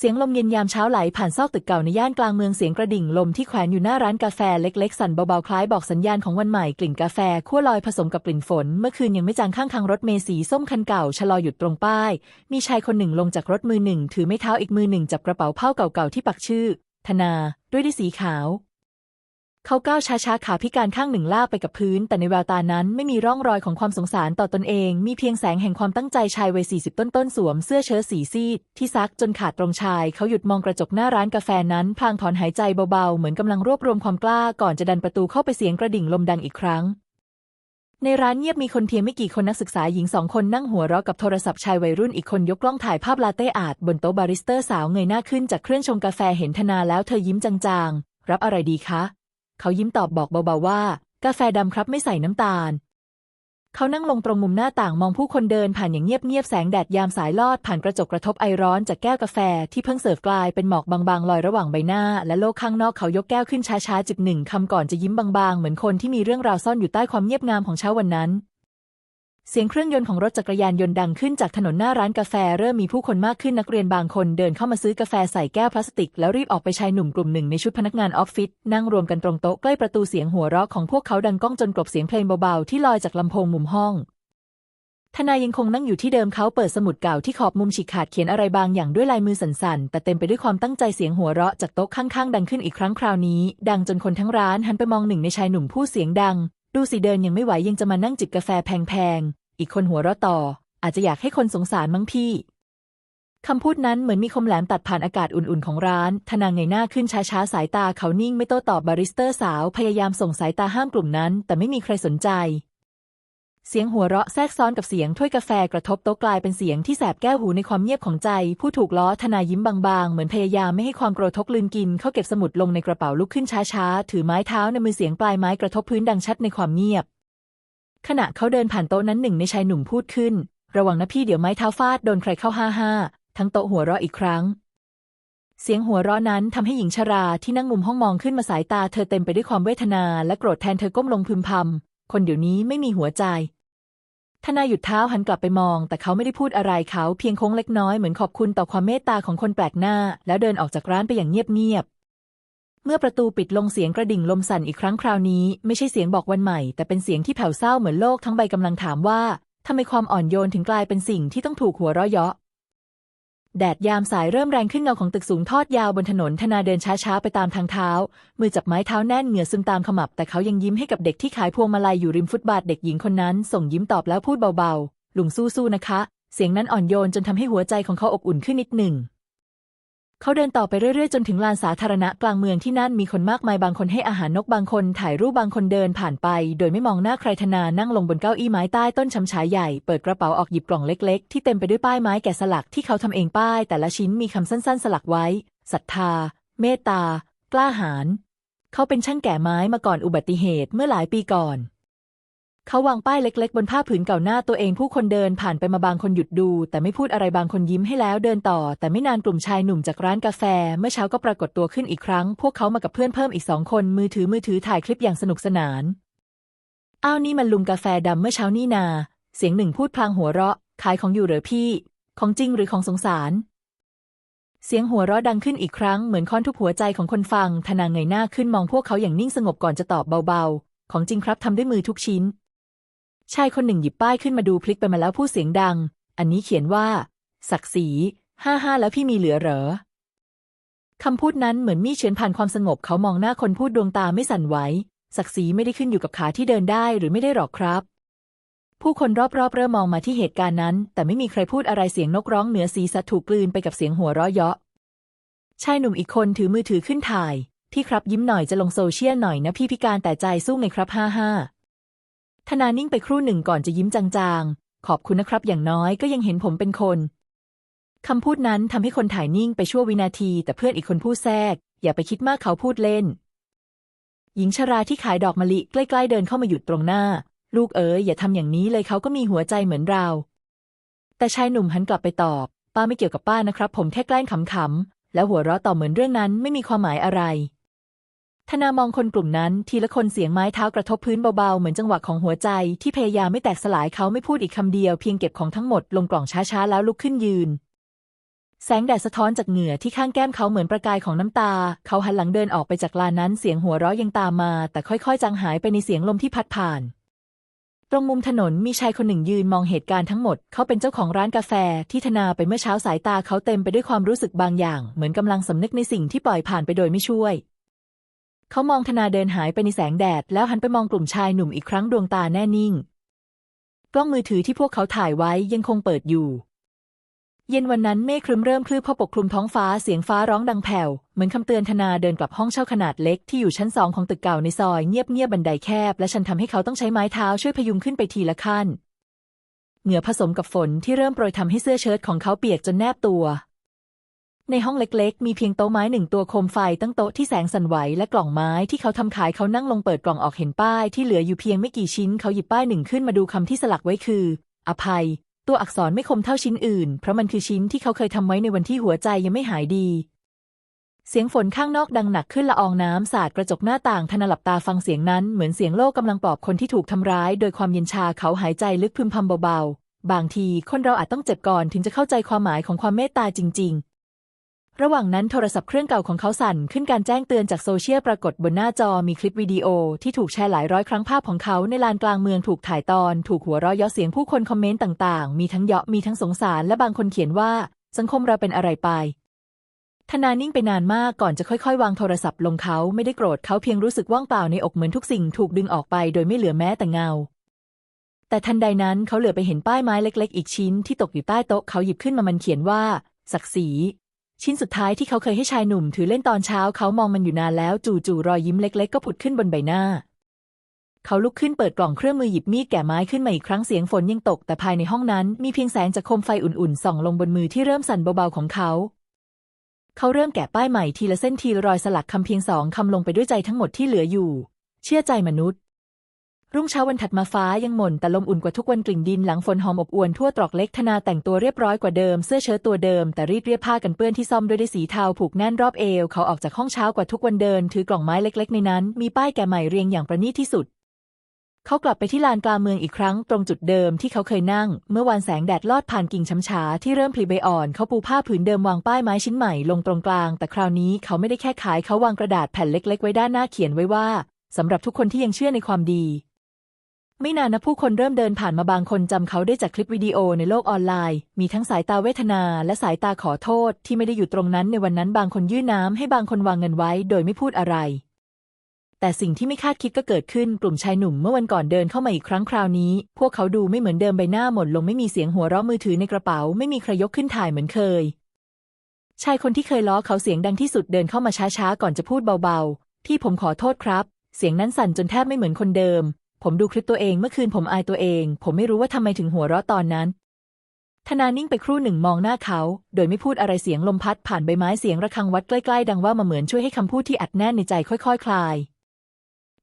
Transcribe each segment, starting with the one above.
เสียงลมเย็นยามเช้าไหลผ่านซอกตึกเก่าในย่านกลางเมืองเสียงกระดิ่งลมที่แขวนอยู่หน้าร้านกาแฟเล็ก ๆ สั่นเบา ๆ คล้ายบอกสัญญาณของวันใหม่กลิ่นกาแฟคั่วลอยผสมกับกลิ่นฝน เมื่อคืนยังไม่จางข้างทางรถเมสีส้มคันเก่าชะลอหยุดตรงป้าย มีชายคนหนึ่งลงจากรถมือหนึ่ง ถือไม้เท้าอีกมือหนึ่งจับกระเป๋าผ้าเก่าๆที่ปักชื่อ ธนา ด้วยดีสีขาว เขาก้าวช้าๆขาพิการข้างหนึ่งลากไปกับพื้น แต่ในแววตานั้นไม่มีร่องรอยของความสงสารต่อตนเอง มีเพียงแสงแห่งความตั้งใจชายวัยสี่สิบต้นๆสวมเสื้อเชิ้ตสีซีด ที่ซักจนขาดตรงชาย เขาหยุดมองกระจกหน้าร้านกาแฟนั้น พลางถอนหายใจเบาๆ เหมือนกำลังรวบรวมความกล้าก่อนจะดันประตูเข้าไปเสียงกระดิ่งลมดังอีกครั้ง ในร้านเงียบมีคนเพียงไม่กี่คนนักศึกษาหญิงสองคนนั่งหัวเราะกับโทรศัพท์ชายวัยรุ่นอีกคนยกกล้องถ่ายภาพลาเต้อาดบนโต๊ะบาริสเตอร์สาวเงยหน้าขึ้นจากเครื่องชงกาแฟเห็นธนาแล้วเธอยิ้มจางๆรับอะไรดีคะ เขายิ้มตอบบอกเบาๆว่า กาแฟดำครับไม่ใส่น้ำตาล เขานั่งลงตรงมุมหน้าต่างมองผู้คนเดินผ่านอย่างเงียบๆแสงแดดยามสายลอดผ่านกระจกกระทบไอร้อนจากแก้วกาแฟที่เพิ่งเสิร์ฟกลายเป็นหมอกบางๆลอยระหว่างใบหน้า และโลกข้างนอกเขายกแก้วขึ้นช้าๆจิบหนึ่งคำก่อนจะยิ้มบางๆ เหมือนคนที่มีเรื่องราวซ่อนอยู่ใต้ความเงียบงามของเช้าวันนั้น เสียงเครื่องยนต์ของรถจักรยานยนต์ดังขึ้นจากถนนหน้าร้านกาแฟเริ่มมีผู้คนมากขึ้นนักเรียนบางคนเดินเข้ามาซื้อกาแฟใส่แก้วพลาสติก แล้วรีบออกไปชายหนุ่มกลุ่มหนึ่งในชุดพนักงานออฟฟิศนั่งรวมกันตรงโต๊ะใกล้ประตูเสียงหัวเราะของพวกเขาดังก้องจนกลบเสียงเพลงเบาๆที่ลอยจากลำโพงมุมห้องทนายยังคงนั่งอยู่ที่เดิมเขาเปิดสมุดเก่าที่ขอบมุมฉีกขาดเขียนอะไรบางอย่างด้วยลายมือสั่นๆ แต่เต็มไปด้วยความตั้งใจเสียงหัวเราะจากโต๊ะข้างๆ ดังขึ้นอีกครั้งคราวนี้ ดังจนคนทั้งร้านหันไปมองหนึ่งในชายหนุ่มผู้เสียงดัง ดูสิเดินยังไม่ไหวยังจะมานั่งจิบกาแฟแพง อีกคนหัวเราะต่อ อาจจะอยากให้คนสงสารมั้งพี่ คำพูดนั้นเหมือนมีคมแหลมตัดผ่านอากาศอุ่นๆของร้าน ทนางเงยหน้าขึ้นช้าๆ สายตาเขานิ่งไม่โต้ตอบบาริสเตอร์สาว พยายามส่งสายตาห้ามกลุ่มนั้น แต่ไม่มีใครสนใจ เสียงหัวเราะแทรกซ้อนกับเสียงถ้วยกาแฟกระทบโต๊ะกลายเป็นเสียงที่แสบแก้วหูในความเงียบของใจ ผู้ถูกล้อทนายยิ้มบางๆ เหมือนพยายามไม่ให้ความโกรธทกลืนกิน เขาเก็บสมุดลงในกระเป๋าลุกขึ้นช้าๆ ถือไม้เท้าในมือเสียงปลายไม้กระทบพื้นดังชัดในความเงียบ ขณะเขาเดินผ่านโต๊ะนั้นหนึ่งในชายหนุ่มพูดขึ้น ระวังนะพี่เดี๋ยวไม้เท้าฟาดโดนใครเข้าห้าห้าทั้งโต๊ะหัวเราะอีกครั้ง เสียงหัวเราะนั้นทำให้หญิงชราที่นั่งมุมห้องมองขึ้นมาสายตาเธอเต็มไปด้วยความเวทนาและโกรธแทนเธอก้มลงพึมพำคนเดี๋ยวนี้ไม่มีหัวใจทนายหยุดเท้าหันกลับไปมอง แต่เขาไม่ได้พูดอะไรเขาเพียงโค้งเล็กน้อยเหมือนขอบคุณต่อความเมตตาของคนแปลกหน้า แล้วเดินออกจากร้านไปอย่างเงียบๆ เมื่อประตูปิดลงเสียงกระดิ่งลมสั่นอีกครั้งคราวนี้ ไม่ใช่เสียงบอกวันใหม่ แต่เป็นเสียงที่แผ่วเศร้าเหมือนโลกทั้งใบกำลังถามว่าทำไมความอ่อนโยนถึงกลายเป็นสิ่งที่ต้องถูกหัวเราะเยาะแดดยามสายเริ่มแรงขึ้นเงาของตึกสูงทอดยาวบนถนนธนาเดินช้าๆ ไปตามทางเท้า มือจับไม้เท้าแน่นเหงื่อซึมตามขมับ แต่เขายังยิ้มให้กับเด็กที่ขายพวงมาลัยอยู่ริมฟุตบาทเด็กหญิงคนนั้น ส่งยิ้มตอบแล้วพูดเบาๆลุงสู้ๆนะคะ เสียงนั้นอ่อนโยนจนทำให้หัวใจของเขาอบอุ่นขึ้นนิดหนึ่ง เขาเดินต่อไปเรื่อยๆ จนถึงลานสาธารณะกลางเมืองที่นั่นมีคนมากมายบางคนให้อาหารนกบางคนถ่ายรูปบางคนเดินผ่านไป โดยไม่มองหน้าใครธนานั่งลงบนเก้าอี้ไม้ใต้ต้นชำฉายใหญ่ เปิดกระเป๋าออกหยิบกล่องเล็กๆ ที่เต็มไปด้วยป้ายไม้แกะสลักที่เขาทำเองป้าย แต่ละชิ้นมีคำสั้นๆ สลักไว้ศรัทธา เมตตา กล้าหาญเขาเป็นช่างแกะไม้มาก่อนอุบัติเหตุเมื่อหลายปีก่อน เขาวางป้ายเล็ก ๆ บนผ้าผืนเก่าหน้าตัวเองผู้คนเดินผ่านไปมาบางคนหยุดดู แต่ไม่พูดอะไรบางคนยิ้มให้แล้วเดินต่อ แต่ไม่นานกลุ่มชายหนุ่มจากร้านกาแฟ เมื่อเช้าก็ปรากฏตัวขึ้นอีกครั้ง พวกเขามากับเพื่อนเพิ่มอีกสองคนมือถือมือถือถ่ายคลิปอย่างสนุกสนาน อ้าวนี่มันลุงกาแฟดำเมื่อเช้านี่นา เสียงหนึ่งพูดพลางหัวเราะ ขายของอยู่เหรอพี่ ของจริงหรือของสงสาร เสียงหัวเราะดังขึ้นอีกครั้งเหมือนค้อนทุบหัวใจของคนฟังธนางเงยหน้าขึ้นมองพวกเขาอย่างนิ่งสงบก่อนจะตอบเบาๆ ของจริงครับทำด้วยมือทุกชิ้น ชายคนหนึ่งหยิบป้ายขึ้นมาดูพลิกไปมาแล้วพูดเสียงดัง อันนี้เขียนว่า ศักดิ์ศรีห้าห้าแล้วพี่มีเหลือเหรอคำพูดนั้นเหมือนมีเฉือนผ่านความสงบเขามองหน้าคนพูดดวงตาไม่สั่นไหวศักดิ์ศรีไม่ได้ขึ้นอยู่กับขาที่เดินได้หรือไม่ได้หรอกครับ ผู้คนรอบๆ เริ่มมองมาที่เหตุการณ์นั้น แต่ไม่มีใครพูดอะไรเสียงนกร้องเหนือศีรษะถูกกลืนไปกับเสียงหัวเราะเยาะชายหนุ่มอีกคนถือมือถือขึ้นถ่าย พี่ครับยิ้มหน่อยจะลงโซเชียลหน่อยนะพี่พิการแต่ใจสู้ไงครับห้าห้า ธนานิ่งไปครู่หนึ่งก่อนจะยิ้มจางๆ ขอบคุณนะครับอย่างน้อยก็ยังเห็นผมเป็นคน คำพูดนั้นทำให้คนถ่ายนิ่งไปชั่ววินาที แต่เพื่อนอีกคนพูดแทรก อย่าไปคิดมากเขาพูดเล่น หญิงชราที่ขายดอกมะลิใกล้ๆเดินเข้ามาหยุดตรงหน้า ลูกเอ๋ยอย่าทำอย่างนี้เลยเขาก็มีหัวใจเหมือนเรา แต่ชายหนุ่มหันกลับไปตอบ ป้าไม่เกี่ยวกับป้านะครับ ผมแค่แกล้งขำๆแล้วหัวเราะต่อเหมือนเรื่องนั้นไม่มีความหมายอะไร ธนามองคนกลุ่มนั้น ทีละคนเสียงไม้เท้ากระทบพื้นเบาๆ เหมือนจังหวะของหัวใจ ที่พยายามไม่แตกสลายเขาไม่พูดอีกคำเดียวเพียงเก็บของทั้งหมดลงกล่องช้าๆ แล้วลุกขึ้นยืน แสงแดดสะท้อนจากเหงื่อที่ข้างแก้มเขาเหมือนประกายของน้ำตา เขาหันหลังเดินออกไปจากลานนั้นเสียงหัวเราะยังตามมา แต่ค่อยๆ จางหายไปในเสียงลมที่พัดผ่านตรงมุมถนนมีชายคนหนึ่งยืนมองเหตุการณ์ทั้งหมด เขาเป็นเจ้าของร้านกาแฟที่ธนาไปเมื่อเช้าสายตาเขาเต็มไปด้วยความรู้สึกบางอย่าง เหมือนกำลังสำนึกในสิ่งที่ปล่อยผ่านไปโดยไม่ช่วย เขามองธนาเดินหายไปในแสงแดด แล้วหันไปมองกลุ่มชายหนุ่มอีกครั้งดวงตาแน่นิ่ง กล้องมือถือที่พวกเขาถ่ายไว้ยังคงเปิดอยู่ เย็นวันนั้นเมฆครึ้มเริ่มคลืบพอปกคลุมท้องฟ้าเสียงฟ้าร้องดังแผ่ว เหมือนคำเตือนธนาเดินกลับห้องเช่าขนาดเล็กที่อยู่ชั้นสองของตึกเก่าในซอยเงียบเงียบบันไดแคบ และฉันทำให้เขาต้องใช้ไม้เท้าช่วยพยุงขึ้นไปทีละขั้น เหงื่อผสมกับฝนที่เริ่มโปรยทำให้เสื้อเชิ้ตของเขาเปียกจนแนบตัว ในห้องเล็กๆ มีเพียงโต๊ะไม้หนึ่งตัวโคมไฟตั้งโต๊ะที่แสงสั่นไหวและกล่องไม้ที่เขาทำขายเขานั่งลงเปิดกล่องออกเห็นป้ายที่เหลืออยู่เพียงไม่กี่ชิ้นเขาหยิบป้ายหนึ่งขึ้นมาดูคำที่สลักไว้คือ อภัย ตัวอักษรไม่คมเท่าชิ้นอื่น เพราะมันคือชิ้นที่เขาเคยทำไว้ในวันที่หัวใจยังไม่หายดี เสียงฝนข้างนอกดังหนักขึ้นละอองน้ำสาดกระจกหน้าต่างธนาหลับตาฟังเสียงนั้นเหมือนเสียงโลกกำลังปลอบคนที่ถูกทำร้าย โดยความเย็นชาเขาหายใจลึกพึมพำเบาๆบางทีคนเราอาจต้องเจ็บก่อนถึงจะเข้าใจความหมายของความเมตตาจริง ๆ ระหว่างนั้นโทรศัพท์เครื่องเก่าของเขาสั่นขึ้นการแจ้งเตือนจากโซเชียลปรากฏบนหน้าจอมีคลิปวิดีโอที่ถูกแชร์หลายร้อยครั้งภาพของเขาในลานกลางเมืองถูกถ่ายตอน ถูกหัวเราะเยาะเสียงผู้คนคอมเมนต์ต่างๆ มีทั้งเยาะมีทั้งสงสารและบางคนเขียนว่า สังคมเราเป็นอะไรไปธนานิ่งไปนานมากก่อนจะค่อยๆ วางโทรศัพท์ลงเขาไม่ได้โกรธเขาเพียงรู้สึกว่างเปล่าในอกเหมือนทุกสิ่งถูกดึงออกไปโดยไม่เหลือแม้แต่เงา แต่ทันใดนั้นเขาเหลือไปเห็นป้ายไม้เล็ก ๆ อีกชิ้นที่ตกอยู่ใต้โต๊ะเขาหยิบขึ้นมามันเขียนว่า ศักดิ์ศรี ชิ้นสุดท้ายที่เขาเคยให้ชายหนุ่มถือเล่นตอนเช้าเขามองมันอยู่นานแล้ว จู่ๆรอยยิ้มเล็ก ๆ ก็ผุดขึ้นบนใบหน้า เขาลุกขึ้นเปิดกล่องเครื่องมือหยิบมีดแก่ไม้ขึ้นมาอีกครั้งเสียงฝนยังตก แต่ภายในห้องนั้นมีเพียงแสงจากโคมไฟอุ่นๆส่องลงบนมือที่เริ่มสั่นเบาๆของเขา เขาเริ่มแกะป้ายใหม่ทีละเส้นทีละรอยสลักคำเพียงสองคำลงไปด้วยใจทั้งหมดที่เหลืออยู่ เชื่อใจมนุษย์ รุ่งเช้าวันถัดมาฟ้ายังหม่นแต่ลมอุ่นกว่าทุกวันกลิ่นดินหลังฝนหอมอบอวลทั่วตรอกเล็กธนาแต่งตัวเรียบร้อยกว่าเดิมเสื้อเชิ้ตตัวเดิมแต่รีดเรียบผ้ากันเปื้อนที่ซ่อมด้วยได้สีเทาผูกแน่นรอบเอวเขาออกจากห้องเช้ากว่าทุกวันเดิน ถือกล่องไม้เล็ก ๆ ในนั้น มีป้ายแก่ใหม่เรียงอย่างประณีตที่สุด เขากลับไปที่ลานกลางเมืองอีกครั้ง ตรงจุดเดิมที่เขาเคยนั่ง เมื่อวานแสงแดดลอดผ่านกิ่งช้ำฉาที่เริ่มผลิใบอ่อน เขาปูผ้าผืนเดิมวางป้ายไม้ชิ้นใหม่ลงตรงกลาง แต่คราวนี้เขาไม่ได้แค่ขายเขาวางกระดาษแผ่นเล็ก ๆ ไว้ด้านหน้าเขียนไว้ว่าสำหรับทุกคนที่ยังเชื่อในความดี ไม่นานนะผู้คนเริ่มเดินผ่านมาบางคนจำเขาได้จากคลิปวิดีโอในโลกออนไลน์ มีทั้งสายตาเวทนาและสายตาขอโทษที่ไม่ได้อยู่ตรงนั้นในวันนั้นบางคนยื่นน้ำให้บางคนวางเงินไว้โดยไม่พูดอะไร แต่สิ่งที่ไม่คาดคิดก็เกิดขึ้นกลุ่มชายหนุ่มเมื่อวันก่อนเดินเข้ามาอีกครั้งคราวนี้ พวกเขาดูไม่เหมือนเดิมใบหน้าหมดลงไม่มีเสียงหัวเราะมือถือในกระเป๋า ไม่มีใครยกขึ้นถ่ายเหมือนเคย ชายคนที่เคยล้อเขาเสียงดังที่สุดเดินเข้ามาช้าๆก่อนจะพูดเบาๆ ที่ผมขอโทษครับ เสียงนั้นสั่นจนแทบไม่เหมือนคนเดิม ผมดูคลิปตัวเองเมื่อคืนผมอายตัวเอง ผมไม่รู้ว่าทำไมถึงหัวเราะตอนนั้น ธนานิ่งไปครู่หนึ่งมองหน้าเขา โดยไม่พูดอะไรเสียงลมพัดผ่านใบไม้เสียงระฆังวัดใกล้ๆ ดังว่ามาเหมือนช่วยให้คำพูดที่อัดแน่นในใจค่อยๆคคลาย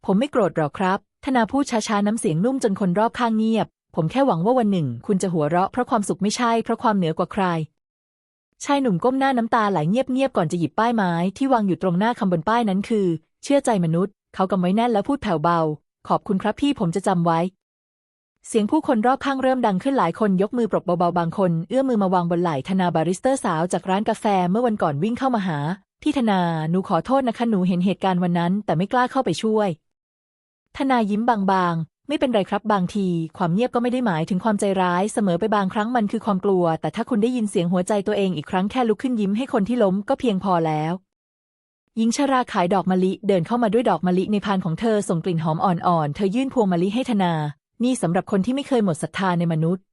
ผมไม่โกรธหรอกครับ ธนาพูดช้าๆน้ำเสียงนุ่มจนคนรอบข้างเงียบ ผมแค่หวังว่าวันหนึ่ง คุณจะหัวเราะเพราะความสุขไม่ใช่เพราะความเหนือกว่าใครชายหนุ่มก้มหน้าน้ำตาไหลเงียบๆก่อนจะหยิบป้ายไม้ที่วางอยู่ตรงหน้าคำบนป้ายนั้นคือ เชื่อใจมนุษย์ เขากำไว้แน่นแล้วพูดแผ่วเบา ขอบคุณครับพี่ผมจะจำไว้ เสียงผู้คนรอบข้างเริ่มดังขึ้นหลายคนยกมือปรบเบาๆ บางคน เอื้อมมือมาวางบนไหล่ธนาบาริสเตอร์สาวจากร้านกาแฟเมื่อวันก่อนวิ่งเข้ามาหา ที่ธนาหนูขอโทษนะคะหนูเห็นเหตุการณ์วันนั้น แต่ไม่กล้าเข้าไปช่วย ธนายิ้มบางๆ ไม่เป็นไรครับบางที ความเงียบก็ไม่ได้หมายถึงความใจร้ายเสมอไปบางครั้งมันคือความกลัว แต่ถ้าคุณได้ยินเสียงหัวใจตัวเองอีกครั้งแค่ลุกขึ้นยิ้มให้คนที่ล้มก็เพียงพอแล้ว หญิงชราขายดอกมะลิเดินเข้ามาด้วยดอกมะลิในพานของเธอส่งกลิ่นหอมอ่อนๆ เธอยื่นพวงมะลิให้ธนา นี่สำหรับคนที่ไม่เคยหมดศรัทธาในมนุษย์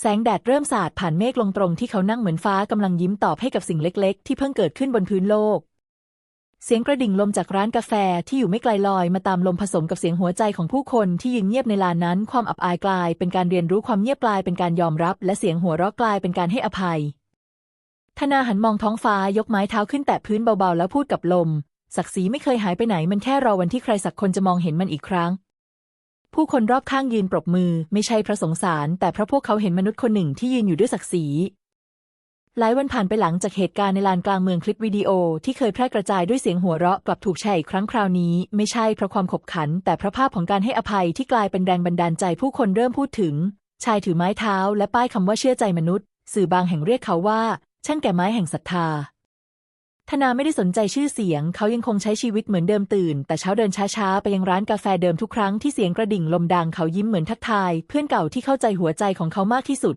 แสงแดดเริ่มสาดผ่านเมฆลงตรงที่เขานั่งเหมือนฟ้ากำลังยิ้มตอบให้กับสิ่งเล็กๆ ที่เพิ่งเกิดขึ้นบนพื้นโลก เสียงกระดิ่งลมจากร้านกาแฟที่อยู่ไม่ไกลลอยมาตามลมผสมกับเสียงหัวใจของผู้คนที่ยืนเงียบในลานนั้น ความอับอายกลาย เป็นการเรียนรู้ความเงียบกลายเป็นการยอมรับ และเสียงหัวเราะกลายเป็นการให้อภัย ธนาหันมองท้องฟ้ายกไม้เท้าขึ้นแตะพื้นเบาๆ แล้วพูดกับลม ศักดิ์ศรีไม่เคยหายไปไหนมันแค่รอวันที่ใครสักคนจะมองเห็นมันอีกครั้ง ผู้คนรอบข้างยืนปรบมือ ไม่ใช่เพราะสงสาร แต่เพราะพวกเขาเห็นมนุษย์คนหนึ่งที่ยืนอยู่ด้วยศักดิ์ศรีหลายวันผ่านไปหลังจากเหตุการณ์ในลานกลางเมืองคลิปวิดีโอที่เคยแพร่กระจายด้วยเสียงหัวเราะกลับถูกแชร์อีกครั้งคราวนี้ ไม่ใช่เพราะความขบขัน แต่เพราะภาพของการให้อภัยที่กลายเป็นแรงบันดาลใจผู้คนเริ่มพูดถึง ชายถือไม้เท้า และป้ายคำว่าเชื่อใจมนุษย์ สื่อบางแห่งเรียกเขาว่า ช่างแก่ไม้แห่งศรัทธา ธนาไม่ได้สนใจชื่อเสียง เขายังคงใช้ชีวิตเหมือนเดิมตื่น แต่เช้าเดินช้าๆ ไปยังร้านกาแฟเดิมทุกครั้งที่เสียงกระดิ่งลมดังเขายิ้มเหมือนทักทาย เพื่อนเก่าที่เข้าใจหัวใจของเขามากที่สุด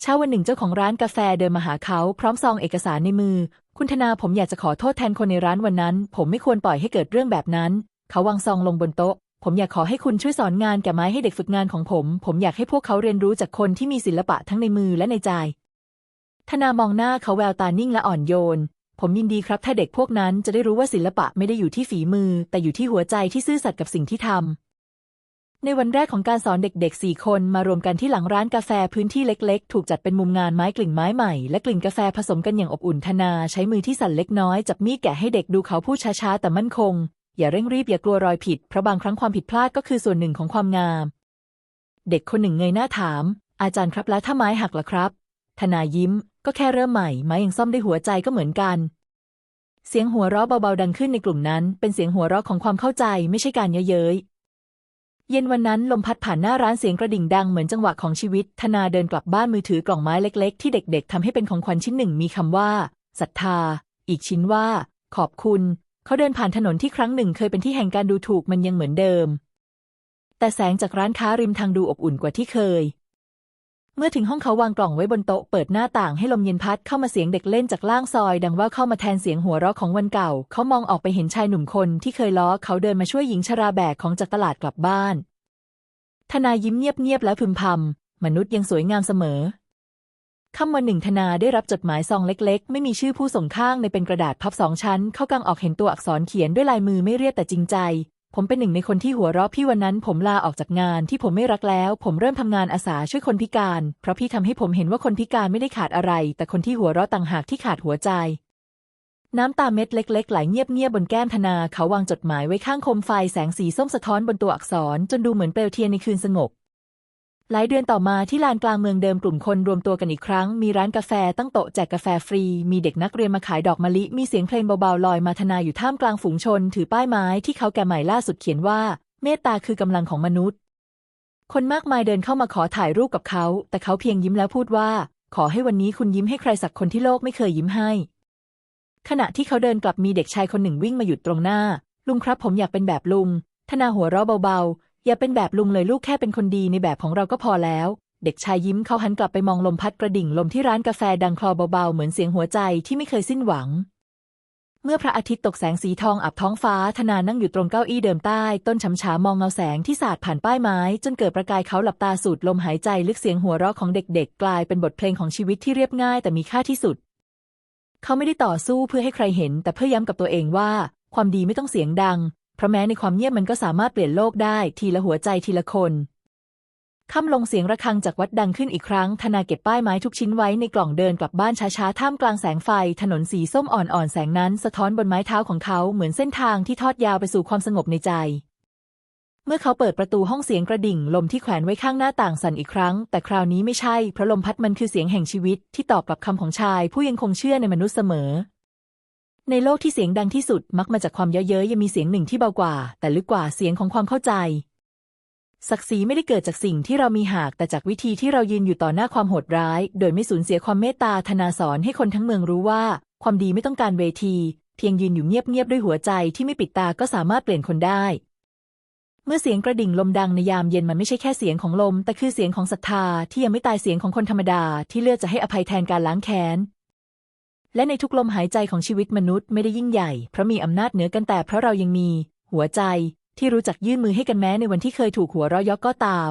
เช้าวันหนึ่งเจ้าของร้านกาแฟเดินมาหาเขา พร้อมซองเอกสารในมือ คุณธนาผมอยากจะขอโทษแทนคนในร้านวันนั้น ผมไม่ควรปล่อยให้เกิดเรื่องแบบนั้น เขาวางซองลงบนโต๊ะผมอยากขอให้คุณช่วยสอนงานแก่ไม้ให้เด็กฝึกงานของผม ผมอยากให้พวกเขาเรียนรู้จากคนที่มีศิลปะทั้งในมือและในใจ ธนามองหน้าเขาแววตานิ่งและอ่อนโยน ผมยินดีครับถ้าเด็กพวกนั้นจะได้รู้ว่าศิลปะไม่ได้อยู่ที่ฝีมือ แต่อยู่ที่หัวใจที่ซื่อสัตย์กับสิ่งที่ทำในวันแรกของการสอนเด็กๆสี่คนมารวมกันที่หลังร้านกาแฟพื้นที่เล็กๆ ถูกจัดเป็นมุมงานไม้กลิ่นไม้ใหม่ และกลิ่นกาแฟผสมกันอย่างอบอุ่นธนาใช้มือที่สั่นเล็กน้อยจับมีดแกะให้เด็กดูเขาพูดช้าๆแต่มั่นคง อย่าเร่งรีบอย่ากลัวรอยผิดเพราะบางครั้งความผิดพลาดก็คือส่วนหนึ่งของความงาม เด็กคนหนึ่งเงยหน้าถาม อาจารย์ครับแล้วถ้าไม้หักล่ะครับ ธนายิ้ม ก็แค่เริ่มใหม่ไม้ยังซ่อมได้หัวใจก็เหมือนกัน เสียงหัวเราะเบาๆดังขึ้นในกลุ่มนั้น เป็นเสียงหัวเราะของความเข้าใจไม่ใช่การเย้ยเย้ยเย็นวันนั้นลมพัดผ่านหน้าร้านเสียงกระดิ่งดังเหมือนจังหวะของชีวิต ธนาเดินกลับบ้านมือถือกล่องไม้เล็กๆ ที่เด็กๆทำให้เป็นของขวัญชิ้นหนึ่งมีคำว่าศรัทธา อีกชิ้นว่า ขอบคุณ เขาเดินผ่านถนนที่ครั้งหนึ่งเคยเป็นที่แห่งการดูถูกมันยังเหมือนเดิม แต่แสงจากร้านค้าริมทางดูอบอุ่นกว่าที่เคย มื่อถึงห้องเขาวางกล่องไว้บนโต๊ะเปิดหน้าต่างให้ลมเย็นพัดเข้ามาเสียงเด็กเล่นจากล่างซอย ดังว่าเข้ามาแทนเสียงหัวเราะของวันเก่า เขามองออกไปเห็นชายหนุ่มคนที่เคยล้อเขาเดินมาช่วยหญิงชราแบกของจากตลาดกลับบ้านธนายิ้มเงียบๆแล้วพึมพำมนุษย์ยังสวยงามเสมอค่ำวันหนึ่งธนาได้รับจดหมายซองเล็กๆ ไม่มีชื่อผู้ส่งข้างในเป็นกระดาษพับสองชั้น เขากางออกเห็นตัวอักษรเขียนด้วยลายมือไม่เรียบแต่จริงใจ ผมเป็นหนึ่งในคนที่หัวเราะพี่วันนั้นผมลาออกจากงานที่ผมไม่รักแล้ว ผมเริ่มทำงานอาสาช่วยคนพิการ เพราะพี่ทำให้ผมเห็นว่าคนพิการไม่ได้ขาดอะไร แต่คนที่หัวเราะต่างหากที่ขาดหัวใจ น้ำตาเม็ดเล็ก ๆ ไหลเงียบๆบนแก้มธนา เขาวางจดหมายไว้ข้างคมไฟแสงสีส้มสะท้อนบนตัวอักษร จนดูเหมือนเปลวเทียนในคืนสงบ หลายเดือนต่อมาที่ลานกลางเมืองเดิมกลุ่มคนรวมตัวกันอีกครั้ง มีร้านกาแฟตั้งโต๊ะแจกกาแฟฟรี มีเด็กนักเรียนมาขายดอกมะลิ มีเสียงเพลงเบาๆลอยมาธนาอยู่ท่ามกลางฝูงชน ถือป้ายไม้ที่เขาแก่ใหม่ล่าสุดเขียนว่า เมตตาคือกำลังของมนุษย์ คนมากมายเดินเข้ามาขอถ่ายรูปกับเขา แต่เขาเพียงยิ้มแล้วพูดว่า ขอให้วันนี้คุณยิ้มให้ใครสักคนที่โลกไม่เคยยิ้มให้ ขณะที่เขาเดินกลับมีเด็กชายคนหนึ่งวิ่งมาหยุดตรงหน้า ลุงครับผมอยากเป็นแบบลุง ธนาหัวเราะเบาๆ อย่าเป็นแบบลุงเลยลูกแค่เป็นคนดีในแบบของเราก็พอแล้ว เด็กชายยิ้มเขาหันกลับไปมองลมพัดกระดิ่งลมที่ร้านกาแฟดังคลอเบาๆ เหมือนเสียงหัวใจที่ไม่เคยสิ้นหวัง เมื่อพระอาทิตย์ตกแสงสีทองอับท้องฟ้าธนานั่งอยู่ตรงเก้าอี้เดิมใต้ ต้นฉำฉามองเงาแสงที่สาดผ่านป้ายไม้ จนเกิดประกายเขาหลับตาสูดลมหายใจลึกเสียงหัวเราะของเด็กๆ กลายเป็นบทเพลงของชีวิตที่เรียบง่ายแต่มีค่าที่สุด เขาไม่ได้ต่อสู้เพื่อให้ใครเห็น แต่เพื่อย้ำกับตัวเองว่า ความดีไม่ต้องเสียงดัง เพราะแม้ในความเงียบมันก็สามารถเปลี่ยนโลกได้ทีละหัวใจทีละคนค่ำลงเสียงระฆังจากวัดดังขึ้นอีกครั้ง ธนาเก็บป้ายไม้ทุกชิ้นไว้ในกล่องเดินกลับบ้านช้าๆ ท่ามกลางแสงไฟ ถนนสีส้มอ่อนๆ แสงนั้นสะท้อนบนไม้เท้าของเขาเหมือนเส้นทางที่ทอดยาวไปสู่ความสงบในใจ เมื่อเขาเปิดประตูห้องเสียงกระดิ่ง ลมที่แขวนไว้ข้างหน้าต่างสั่นอีกครั้ง แต่คราวนี้ไม่ใช่ เพราะลมพัดมันคือเสียงแห่งชีวิตที่ตอบกลับคำของชาย ผู้ยังคงเชื่อในมนุษย์เสมอ ในโลกที่เสียงดังที่สุดมักมาจากความเย้ยเย้ยยังมีเสียงหนึ่งที่เบากว่า แต่ลึกกว่าเสียงของความเข้าใจศักดิ์ศรีไม่ได้เกิดจากสิ่งที่เรามีหากแต่จากวิธีที่เรายืนอยู่ต่อหน้าความโหดร้าย โดยไม่สูญเสียความเมตตาธนาสอนให้คนทั้งเมืองรู้ว่า ความดีไม่ต้องการเวที เพียงยืนอยู่เงียบๆด้วยหัวใจที่ไม่ปิดตาก็สามารถเปลี่ยนคนได้ เมื่อเสียงกระดิ่งลมดังในยามเย็นมันไม่ใช่แค่เสียงของลม แต่คือเสียงของศรัทธาที่ยังไม่ตายเสียงของคนธรรมดาที่เลือกจะให้อภัยแทนการล้างแค้น และในทุกลมหายใจของชีวิตมนุษย์ไม่ได้ยิ่งใหญ่ เพราะมีอำนาจเหนือกันแต่เพราะเรายังมี หัวใจที่รู้จักยื่นมือให้กันแม้ในวันที่เคยถูกหัวเราะเยาะก็ตาม